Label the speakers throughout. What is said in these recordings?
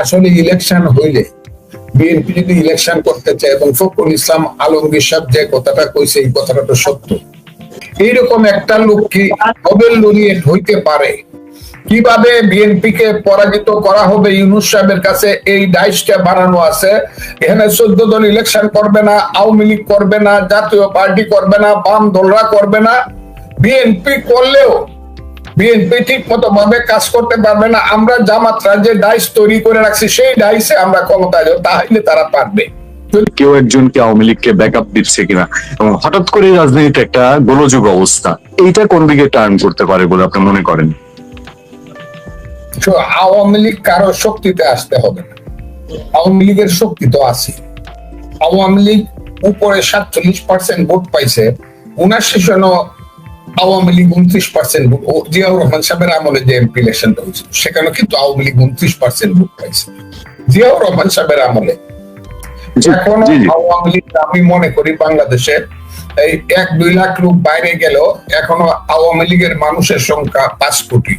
Speaker 1: আসলে ইলেকশন হইলে বিএনপি যদি ইলেকশন করতে চায় এবং ফখরুল ইসলাম আলমগীর সাহেব যে কথাটা কইছে, এই কথাটা তো সত্য। এইরকম একটা লোক কি নোবেল লরিয়েট হইতে পারে। কীভাবে বিএনপি কে পরাজিত করা হবে? ইউনুস সাহেবের কাছে এই ডাইসটা বানানো আছে। এখানে চোদ্দ দল ইলেকশন করবে না, আওয়ামী লীগ করবে না, জাতীয় পার্টি করবে না, বাম দলরা করবে না। বিএনপি করলেও বিএনপি ঠিক মতো ভাবে কাজ করতে পারবে না। আমরা জামাতরা যে ডাইস তৈরি করে রাখছি সেই ডাইসে আমরা ক্ষমতায় যাব তাহলে তারা পারবে।
Speaker 2: কেউ একজনকে আওয়ামী লীগকে ব্যাকআপ দিচ্ছে কিনা এবং হঠাৎ করে রাজনীতিতে একটা গোলযোগ অবস্থা এইটা কোন দিকে টার্ন করতে পারে বলে আপনি মনে করেন?
Speaker 1: আওয়ামী লীগ কারও শক্তিতে আসতে হবে না। আওয়ামী লীগের শক্তি তো আছে। আওয়ামী লীগ উপরে সাতচল্লিশ পার্সেন্ট ভোট পাইছে উনাশি আওয়ামী লীগ উনত্রিশ পার্সেন্ট ভোট। জিয়াউর রহমান সাহেবের আমলে যে এমপি ইলেকশনটা হয়েছিল সেখানে কিন্তু আওয়ামী লীগ উনত্রিশ পার্সেন্ট ভোট পাইছে। জিয়াউর রহমান সাহেবের আমলে।
Speaker 2: এখনও।
Speaker 1: আওয়ামী লীগ আমি মনে করি বাংলাদেশে এই এক দুই লাখ লোক বাইরে গেল এখনও আওয়ামী লীগের মানুষের সংখ্যা পাঁচ কোটি।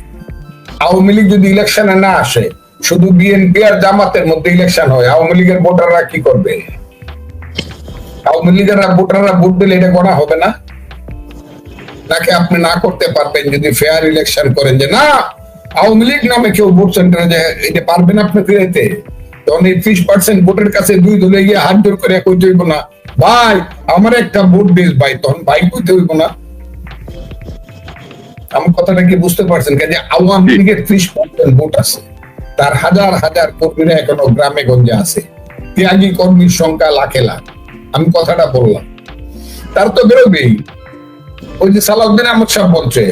Speaker 1: আওয়ামী লীগ যদি ইলেকশনে না আসে শুধু বিএনপি আর জামাতের মধ্যে ইলেকশন হয় আওয়ামী লীগের ভোটাররা কি করবে? আওয়ামী লীগের ভোটাররা ভোট দিলে এটা গণা হবে না? নাকি আপনি না করতে পারবেন যদি ফেয়ার ইলেকশন করেন যে, না, আওয়ামী লীগ নামে কেউ ভোট সেন্টারে যে এটা পারবেন আপনি ফিরাইতে? তখন এই ত্রিশ পার্সেন্ট ভোটের কাছে দুই গিয়ে হাত জোর করে না, ভাই, আমার একটা ভোট দিস, ভাই, তখন ভাই কইতে হইব না। আমার কথাটা কি বুঝতে পারছেন? কাজে আওয়ামী লীগের ত্রিশ পার্সেন্ট ভোট আছে, তার হাজার হাজার কর্মীরা এখনও গ্রামে গঞ্জে আছে। ত্যাগী কর্মীর সংখ্যা লাখে লাখ। আমি কথাটা বললাম। তার তো বেরোবেই। ওই যে সালাউদ্দিন আহমদ সাহেব বলছে,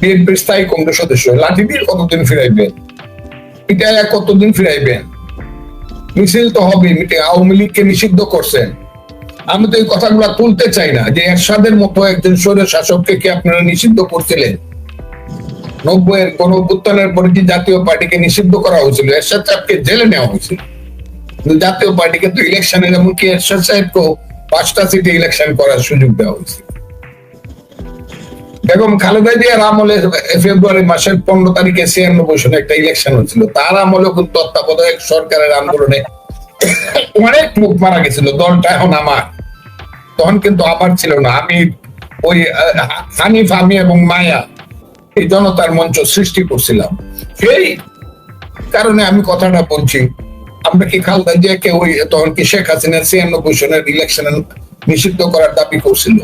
Speaker 1: বিএনপির স্থায়ী কংগ্রেস সদস্য, লাঠি দিয়ে কতদিন ফিরাইবেন? এটা কতদিন ফিরাইবেন? মিছিল তো হবে মিটিং, আওয়ামী লীগকে নিষিদ্ধ করছেন। আমি তো এই কথাগুলো তুলতে চাই না যে এরশাদের মতো একজন স্বৈর শাসককে কি আপনারা নিষিদ্ধ করছিলেন? নব্বই এর কোন অভ্যুত্থানের পরে কি জাতীয় পার্টিকে নিষিদ্ধ করা হয়েছিল? এরশাদ সাহেবকে জেলে নেওয়া হয়েছিল। জাতীয় পার্টিকে তো ইলেকশনের, এমনকি এরশাদ সাহেবকেও পাঁচটা সিটে ইলেকশন করার সুযোগ দেওয়া হয়েছিল। বেগম খালেদা জিয়ার আমলে ফেব্রুয়ারি মাসের পনেরো তারিখে ছিয়ানব্বই সনে একটা ইলেকশন হয়েছিল। তার আমলে কিন্তু তত্ত্বাবধায়ক সরকারের আন্দোলনে অনেক লোক মারা গেছিল, দলটা এখন আমার। তখন কিন্তু আমার ছিল না। আমি ওই হানিফ, আমি এবং মায়া এই জনতার মঞ্চ সৃষ্টি করছিলাম। সেই কারণে আমি কথাটা বলছি, আমরা কি খালদা জিয়াকে ওই, তখন কি শেখ হাসিনা ছিয়ানব্বই সনের ইলেকশনে নিষিদ্ধ করার দাবি করছিল।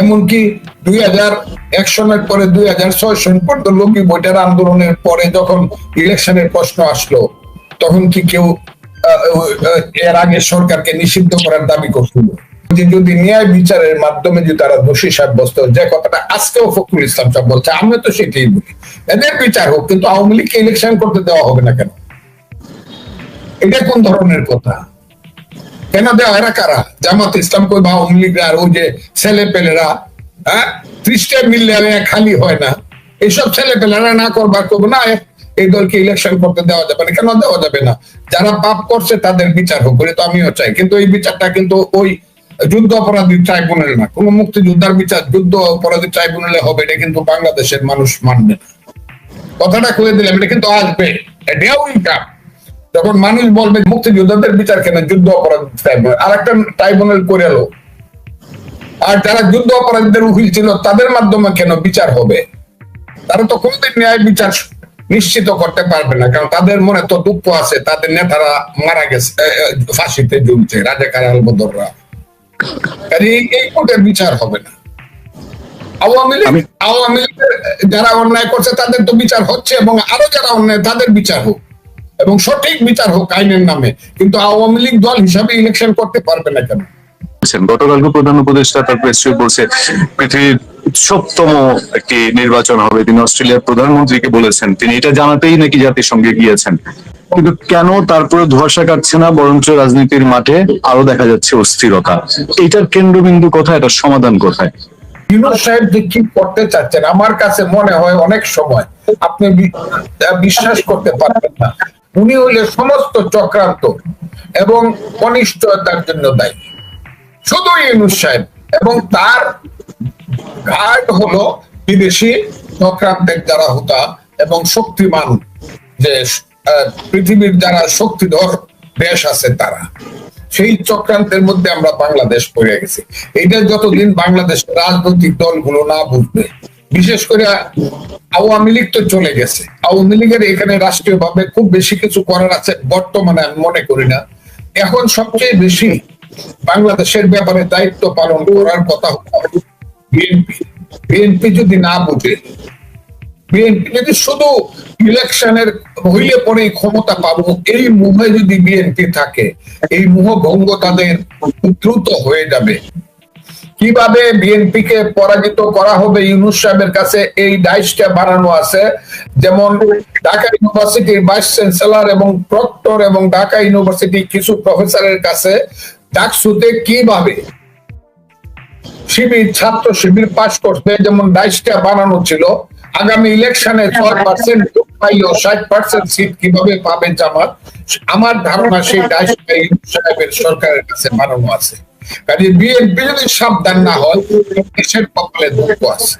Speaker 1: এমনকি দুই হাজার এক সনের পরে দুই হাজার ছয় সন পর্যন্ত লোকী ভোটের আন্দোলনের পরে যখন ইলেকশনের প্রশ্ন আসলো, তখন কি কেউ এর আগে সরকারকে নিষিদ্ধ করার দাবি করছিল? যদি ন্যায় বিচারের মাধ্যমে যদি তারা দোষী সাব্যস্ত যে কথাটা আজকেও ফখরুল ইসলাম সাহেব বলছে, আমি তো সেটাই বলি। এদের বিচার হোক, কিন্তু আওয়ামী লীগকে ইলেকশন করতে দেওয়া হবে না কেন? এটা কোন ধরনের কথা? দেওয়া এরা কারা? জামাত ইসলাম কই বা আওয়ামী ওই যে ছেলে পেলেরা হ্যাঁ? ত্রিশটা মিললে খালি হয় না। এইসব ছেলে পেলেরা না করবার করব না এই দলকে ইলেকশন করতে দেওয়া যাবে না। কেন দেওয়া যাবে না? যারা পাপ করছে তাদের বিচার হোক বলে তো আমিও চাই। কিন্তু এই বিচারটা কিন্তু ওই যুদ্ধ অপরাধী ট্রাইব্যুনাল না। কোন মুক্তিযোদ্ধার বিচার, যুদ্ধ অপরাধী ট্রাইব্যুনালে হবে, এটা কিন্তু বাংলাদেশের মানুষ মানবে না। কথাটা খুলে দিলাম, এটা কিন্তু আসবে। এটাও ইনকাম যখন মানুষ বলবে মুক্তিযোদ্ধাদের বিচার কেন? যুদ্ধ অপরাধ ট্রাইব্যুনাল আর একটা ট্রাইব্যুনাল করে এলো আর যারা যুদ্ধ অপরাধীদের উকিল ছিল তাদের মাধ্যমে কেন বিচার হবে? তারা তো কোনোদিন ন্যায় বিচার নিশ্চিত করতে পারবে না কারণ তাদের মনে তো দুঃখ আছে তাদের নেতারা মারা গেছে ফাঁসিতে ঝুলছে রাজাকার আলবদররা। কাজে এই এই কোর্টের বিচার হবে না। আওয়ামী লীগ আওয়ামী লীগের যারা অন্যায় করছে তাদের তো বিচার হচ্ছে এবং আরও যারা অন্যায় তাদের বিচার হোক। এবং সঠিক বিচার হোক আইনের নামে। কিন্তু আওয়ামী লীগ দল হিসাবে ইলেকশন করতে পারবে না কেন?
Speaker 2: গতকালকে প্রধান উপদেষ্টা তার প্রেস বলছে পৃথিবীর সপ্তম একটি নির্বাচন হবে তিনি অস্ট্রেলিয়ার প্রধানমন্ত্রীকে বলেছেন। তিনি এটা জানাতেই নাকি জাতিসংঘে গিয়েছেন। কিন্তু কেন তারপরে ধোয়াশা কাটছে না বরঞ্চ রাজনীতির মাঠে আরও দেখা যাচ্ছে অস্থিরতা? এটার কেন্দ্রবিন্দু কোথায়? এটার সমাধান কোথায়?
Speaker 1: সাহেব যে কি করতে চাচ্ছেন আমার কাছে মনে হয় অনেক সময় আপনি বিশ্বাস করতে পারবেন না। উনি হইলে সমস্ত চক্রান্ত এবং অনিশ্চয়তার জন্য দায়ী। শুধু ইউনুস সাহেব এবং তার ঘাট হলো বিদেশি চক্রান্তের যারা হতা এবং শক্তিমান যে পৃথিবীর যারা শক্তিধর দেশ আছে তারা। সেই চক্রান্তের মধ্যে আমরা বাংলাদেশ পড়ে গেছি। এটা যতদিন বাংলাদেশের রাজনৈতিক দলগুলো না বুঝবে বিশেষ করে আওয়ামী লীগ তো চলে গেছে। আওয়ামী লীগের এখানে রাষ্ট্রীয় ভাবে খুব বেশি কিছু করার আছে বর্তমানে আমি মনে করি না। এখন সবচেয়ে বেশি বাংলাদেশের ব্যাপারে দায়িত্ব পালন করার কথা বিএনপি। বিএনপি যদি না বুঝে, বিএনপি যদি শুধু ইলেকশনের হইলে পরে ক্ষমতা পাবো, এই মুহে যদি বিএনপি থাকে, এই মুহ ভঙ্গ তাদের দ্রুত হয়ে যাবে। কীভাবে বিএনপি কে পরাজিত করা হবে ইউনুস সাহেবের কাছে এই ডাইসটা বানানো আছে? যেমন ঢাকা ইউনিভার্সিটির ভাইস চ্যান্সেলর এবং প্রক্টর এবং ঢাকা ইউনিভার্সিটি কিছু প্রফেসরের কাছে ডাকসুতে কীভাবে শিবির ছাত্র শিবির পাশ করতে যেমন ডাইসটা বানানো ছিল আগামী ইলেকশনে ছয় পার্সেন্ট পাইলেও ষাট পার্সেন্ট সিট কীভাবে পাবে জামাত? আমার ধারণা সেই ডাইসটা ইউনুস সাহেবের সরকারের কাছে বানানো আছে। বিএনপি যদি সাবধান না হয়, দেশের দুঃখ আছে।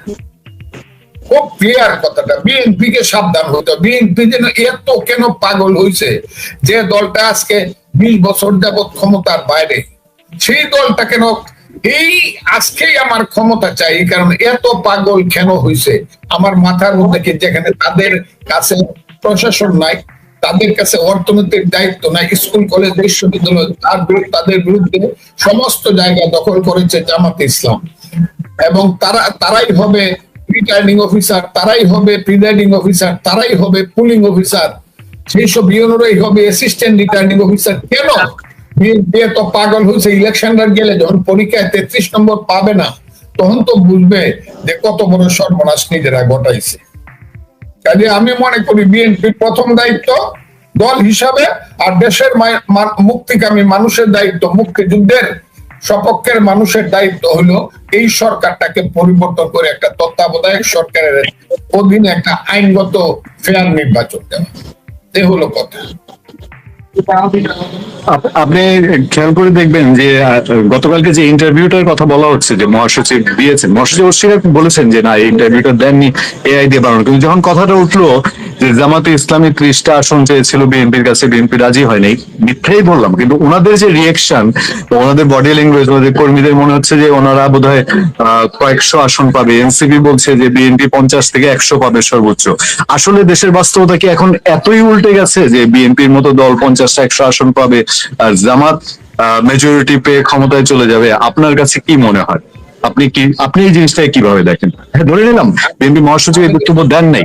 Speaker 1: খুব ক্লিয়ার কথাটা। বিএনপি কে সাবধান বিএনপি যেন এত কেন পাগল হয়েছে যে দলটা আজকে বিশ বছর যাবৎ ক্ষমতার বাইরে? সেই দলটা কেন এই আজকেই আমার ক্ষমতা চাই কারণ এত পাগল কেন হয়েছে আমার মাথার মধ্যে যেখানে তাদের কাছে প্রশাসন নাই? তাদের কাছে অর্থনৈতিক দায়িত্ব নাই স্কুল, কলেজ, বিশ্ববিদ্যালয় তাদের বিরুদ্ধে সমস্ত জায়গা দখল করেছে জামাত ইসলাম। এবং তারা, তারাই হবে রিটার্নিং অফিসার তারাই হবে প্রিজাইডিং অফিসার তারাই হবে পুলিং অফিসার সেই সব ইউনোরাই হবে অ্যাসিস্ট্যান্ট রিটার্নিং অফিসার কেন? বিএনপি তো পাগল হয়েছে ইলেকশনটার গেলে যখন পরীক্ষায় তেত্রিশ নম্বর পাবে না, তখন তো বুঝবে যে কত বড় সর্বনাশ নিজেরা ঘটাইছে। কাজে আমি মনে করি বিএনপির প্রথম দায়িত্ব দল হিসাবে আর দেশের মুক্তিকামী মানুষের দায়িত্ব, মুক্তিযুদ্ধের সপক্ষের মানুষের দায়িত্ব হলো এই সরকারটাকে পরিবর্তন করে একটা তত্ত্বাবধায়ক সরকারের অধীনে একটা আইনগত ফেয়ার নির্বাচন দেওয়া। এ হলো কথা।
Speaker 2: আপনি খেয়াল করে দেখবেন যে গতকালকে যে ইন্টারভিউটার কথা বলা হচ্ছে যে মহাসচিব দিয়েছেন, মহাসচিব বলেছেন যে, না, এই ইন্টারভিউটা দেননি এআই দিয়ে বানানো। কিন্তু যখন কথাটা উঠল যে জামাতে ইসলামী ত্রিশটা আসন চেয়েছিল বিএনপির কাছে বিএনপি রাজি হয়নি। মিথ্যেই বললাম কিন্তু ওনাদের যে রিয়েকশন ওনাদের বডি ল্যাঙ্গুয়েজ ওনাদের কর্মীদের মনে হচ্ছে যে ওনারা বোধহয় আহ, কয়েকশো আসন পাবে। এনসিপি বলছে যে বিএনপি পঞ্চাশ থেকে একশো পাবে সর্বোচ্চ। আসলে দেশের বাস্তবতা কি এখন এতই উল্টে গেছে যে বিএনপির মতো দল পঞ্চাশটা একশো আসন পাবে আর জামাত মেজরিটি পেয়ে ক্ষমতায় চলে যাবে? আপনার কাছে কি মনে হয়? আপনি কি আপনি এই জিনিসটাকে কীভাবে দেখেন? হ্যাঁ, ধরে নিলাম বিএনপি মহাসচিব এই বক্তব্য দেন নাই।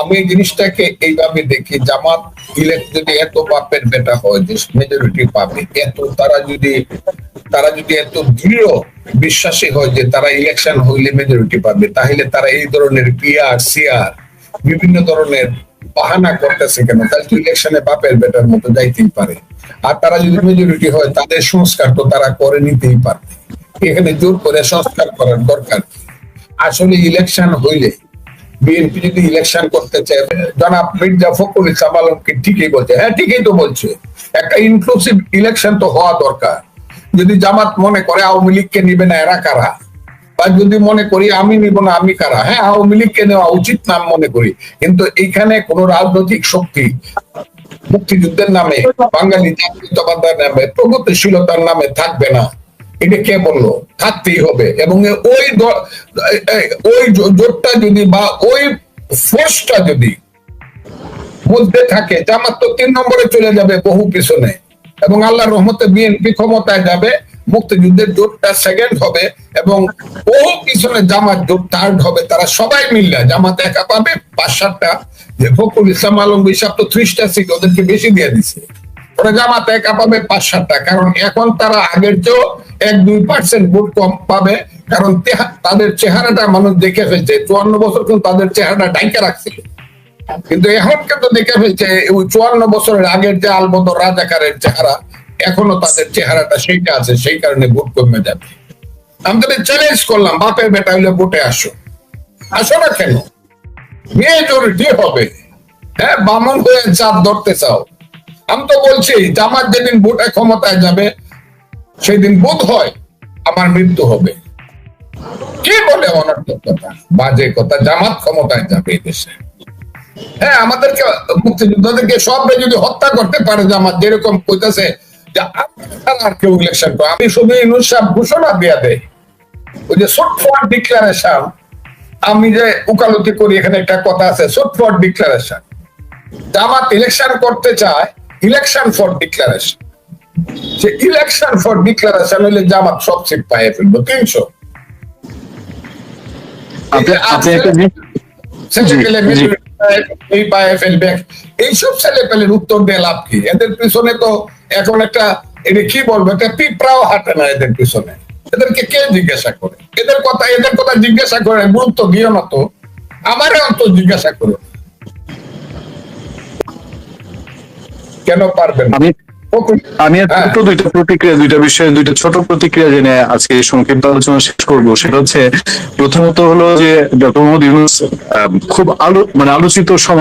Speaker 1: আমি এই জিনিসটাকে এইভাবে দেখি জামাত ইলেক্ট যদি এত বাপের বেটা হয় যে মেজরিটি পাবে এত তারা যদি তারা যদি এত দৃঢ় বিশ্বাসী হয় যে তারা ইলেকশন হইলে মেজরিটি পাবে তাহলে তারা এই ধরনের পিআর সিআর বিভিন্ন ধরনের বাহানা করতেছে কেন? তাহলে তো ইলেকশনে বাপের বেটার মতো যাইতেই পারে। আর তারা যদি মেজরিটি হয়, তাদের সংস্কার তো তারা করে নিতেই পারবে। এখানে জোর করে সংস্কার করার দরকার আসলে ইলেকশন হইলে বিএনপি যদি ইলেকশন করতে চায়, জনাব মির্জা ফখরুল ইসলাম আলমকে ঠিকই বলছে। হ্যাঁ ঠিকই তো বলছে। একটা ইনক্লুসিভ ইলেকশন তো হওয়া দরকার। যদি জামাত মনে করে আওয়ামী লীগকে নিবে না, এরা কারা? বা যদি মনে করি আমি নিব না, আমি কারা? হ্যাঁ আওয়ামী লীগকে নেওয়া উচিত না মনে করি। কিন্তু এইখানে কোন রাজনৈতিক শক্তি মুক্তিযুদ্ধের নামে, বাঙালি জাতীয়তাবাদের নামে, প্রগতিশীলতার নামে থাকবে না। এটা কে বলল? থাকতেই হবে। এবং ওই ওই জোটটা যদি বা ওই ফোর্সটা যদি মধ্যে থাকে, জামাত তো তিন নম্বরে চলে যাবে বহু পিছনে। এবং আল্লাহ রহমতে বিএনপি ক্ষমতায় যাবে। মুক্তিযুদ্ধের জোটটা সেকেন্ড হবে এবং বহু পিছনে জামাত জোট থার্ড হবে। তারা সবাই মিললে জামাত একা পাবে, পাঁচ সাতটা। যে ফখরুল ইসলাম আলম হিসাব তো ত্রিশটা সিট ওদেরকে বেশি দিয়ে দিছে। ওরা জামাত একা পাবে পাঁচ সাতটা। কারণ এখন তারা আগের চেয়েও এক দুই পার্সেন্ট ভোট কম পাবে। কারণ তাদের চেহারাটা মানুষ দেখে ফেলছে। চুয়ান্ন বছর কিন্তু তাদের চেহারাটা ডাইকা রাখছিল। কিন্তু এখন কিন্তু দেখে ফেলছে চুয়ান্ন বছরের আগের যে আলবদ রাজাকারের চেহারা এখনও তাদের চেহারাটা সেইটা আছে, সেই কারণে ভোট কমে যাবে। আমি তাদের চ্যালেঞ্জ করলাম, বাপের বেটা হইলে ভোটে আসো। আসো না কেন? মেজরিটি হবে। হ্যাঁ বামন হয়ে চাপ ধরতে চাও। আমি তো বলছি, জামাত যেদিন ভোটে ক্ষমতায় যাবে, সেদিন বোধ হয় আমার মৃত্যু হবে। কি বলে অনর্থক কথা? বাজে কথা, জামাত ক্ষমতায় যাবে এই দেশে। হ্যাঁ আমাদেরকে মুক্তিযোদ্ধাদেরকে সবরে যদি হত্যা করতে পারে আমার যেরকম কইতাছে আর কেউ ইলেকশন করে আমি শুধু ইনুস সাহেব ঘোষণা দিয়া দেয় ওই যে শর্ট ফর ডিক্লারেশন আমি যে উকালতি করি এখানে একটা কথা আছে short for declaration Jamaat election করতে চায় ইলেকশন ফর ডিক্লারেশন সে ইলেকশন ফর ডিক্লারেশন হলে জামাত সব সিট পাইয়ে ফেলব তিনশো।
Speaker 2: আপনি আপনি একটা
Speaker 1: ছেলে পেলে। এই পায়ে ফেলবে। এইসব ছেলে পেলের উত্তর দিয়ে লাভ কি? এদের পিছনে তো এখন একটা এটা কি বলব একটা পিঁপড়াও হাঁটে না এদের পিছনে। এদেরকে কে জিজ্ঞাসা করে? এদের কথা এদের কথা জিজ্ঞাসা করে গুরুত্ব দিও না তো। আমারে অন্ত জিজ্ঞাসা করো। কেন পারবেন?
Speaker 2: আমি আমি
Speaker 1: হ্যাঁ।
Speaker 2: ছোট দুইটা প্রতিক্রিয়া দুইটা বিষয়ে দুইটা ছোট প্রতিক্রিয়া জেনে আজকে সংক্ষিপ্ত আলোচনা শেষ করব সেটা হচ্ছে প্রথমত হলো যে ডক্টর মোহাম্মদ ইউনুস আহ, খুব আলো মানে আলোচিত সমাজ